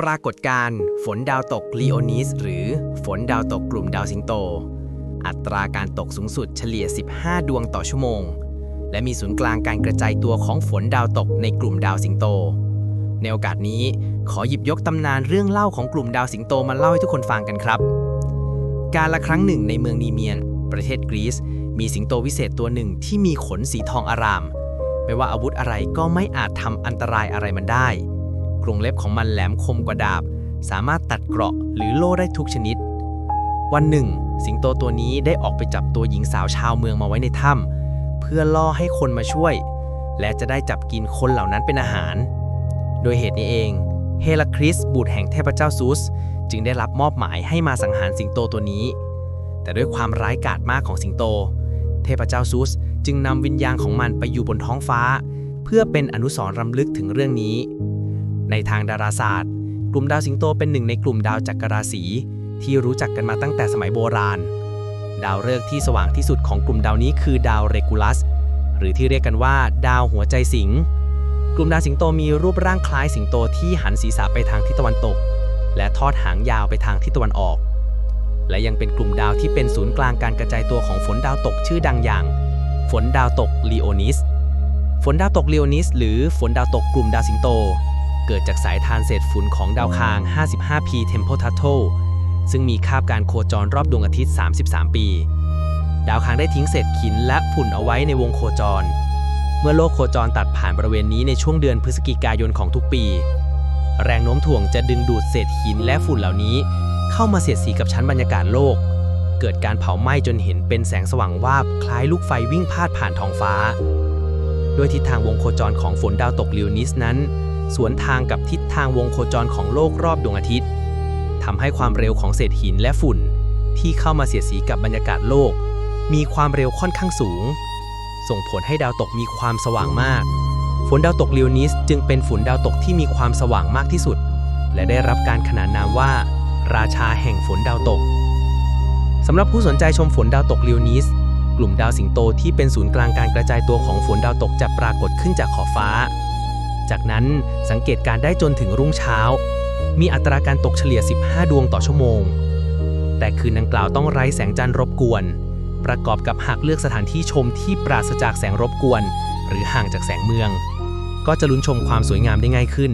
ปรากฏการณ์ฝนดาวตกลีโอนิสหรือฝนดาวตกกลุ่มดาวสิงโต อัตราการตกสูงสุดเฉลี่ย 15 ดวงต่อชั่วโมง และมีศูนย์กลางการกระจายตัวของฝนดาวตกในกลุ่มดาวสิงโต ในโอกาสนี้ขอหยิบยกตำนานเรื่องเล่าของกลุ่มดาวสิงโตมาเล่าให้ทุกคนฟังกันครับ การละครั้งหนึ่งในเมืองนีเมียน ประเทศกรีซ มีสิงโตวิเศษตัวหนึ่งที่มีขนสีทองอาราม ไม่ว่าอาวุธอะไรก็ไม่อาจทำอันตรายอะไรมันได้ กรงเล็บของมันแหลมคมกว่าดาบ สามารถตัดเกราะหรือโล่ได้ทุกชนิด วันหนึ่ง สิงโตตัวนี้ได้ออกไปจับตัวหญิงสาวชาวเมืองมาไว้ในถ้ำเพื่อล่อให้คนมาช่วย และจะได้จับกินคนเหล่านั้นเป็นอาหาร โดยเหตุนี้เอง เฮราคริสบุตรแห่งเทพเจ้าซูส จึงได้รับมอบหมายให้มาสังหารสิงโตตัวนี้ แต่ด้วยความร้ายกาจมากของสิงโต เทพเจ้าซูสจึงนำวิญญาณของมันไปอยู่บนท้องฟ้า เพื่อเป็นอนุสรณ์รำลึกถึงเรื่องนี้ ในทางดาราศาสตร์ กลุ่มดาวสิงโตเป็นหนึ่งในกลุ่มดาวจักรราศีที่รู้จักกันมาตั้งแต่สมัยโบราณ ดาวฤกษ์ที่สว่างที่สุดของกลุ่มดาวนี้คือดาวเรกูลัส หรือที่เรียกกันว่า ดาวหัวใจสิง กลุ่มดาวสิงโตมีรูปร่างคล้ายสิงโตที่หันศีรษะไปทางทิศตะวันตก และทอดหางยาวไปทางทิศตะวันออก และยังเป็นกลุ่มดาวที่เป็นศูนย์กลางการกระจายตัวของฝนดาวตกชื่อดังอย่าง ฝนดาวตกลีโอนิส ฝนดาวตกลีโอนิส หรือฝนดาวตกกลุ่มดาวสิงโต เกิดจากสายทานเศษฝุ่นของดาวคาง 55P Temperature ซึ่งมีคาบการโคจรรอบดวงอาทิตย์ 33 ปี ดาวคางได้ทิ้งเศษหินและฝุ่นเอาไว้ในวงโคจร เมื่อโลกโคจรตัดผ่านบริเวณนี้ในช่วงเดือนพฤศจิกายนของทุกปี แรงโน้มถ่วงจะดึงดูดเศษหินและฝุ่นเหล่านี้ เข้ามาเสียดสีกับชั้นบรรยากาศโลก เกิดการเผาไหม้จนเห็นเป็นแสงสว่างวาบคล้ายลูกไฟวิ่งพาดผ่านท้องฟ้าโดยทิศทางวงโคจรของฝนดาวตกลิวนิสนั้น สวนทางกับทิศทางวงโคจรของโลกรอบดวงอาทิตย์ทำให้ความเร็วของเศษหินและฝุ่น ที่เข้ามาเสียดสีกับบรรยากาศโลก มีความเร็วค่อนข้างสูง ส่งผลให้ดาวตกมีความสว่างมาก ฝนดาวตกลิวนิสจึงเป็นฝนดาวตกที่มีความสว่างมากที่สุด และได้รับการขนานนามว่า ราชาแห่งฝนดาวตกสำหรับผู้สนใจชมฝนดาวตกลิวนิสกลุ่มดาวสิงโตที่เป็นศูนย์กลางการกระจายตัวของฝนดาวตกจะปรากฏขึ้นจากขอบฟ้า จากนั้นสังเกตการได้จนถึงรุ่งเช้า มีอัตราการตกเฉลี่ย 15 ดวงต่อชั่วโมง แต่คืนดังกล่าวต้องไร้แสงจันทร์รบกวน ประกอบกับหากเลือกสถานที่ชมที่ปราศจากแสงรบกวน หรือห่างจากแสงเมือง ก็จะลุ้นชมความสวยงามได้ง่ายขึ้น